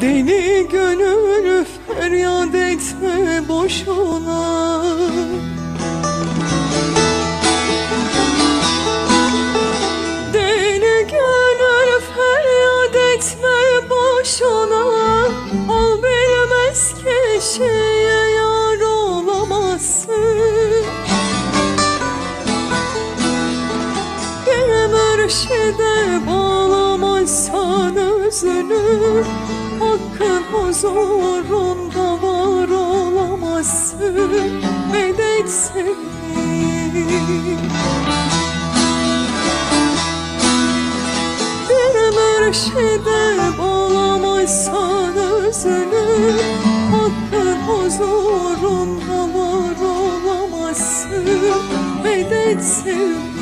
Deli gönül feryat etme boşuna. Deli gönül feryat etme boşuna. Al bilmez kişiye yar olamazsın. Bir mürşide bağlamazsan özünü huzurunda var olamazsın Melek sevdiğim Bir mürşide bağlamazsan özünü Hakkın huzurunda var olamazsın Medet sevdiğim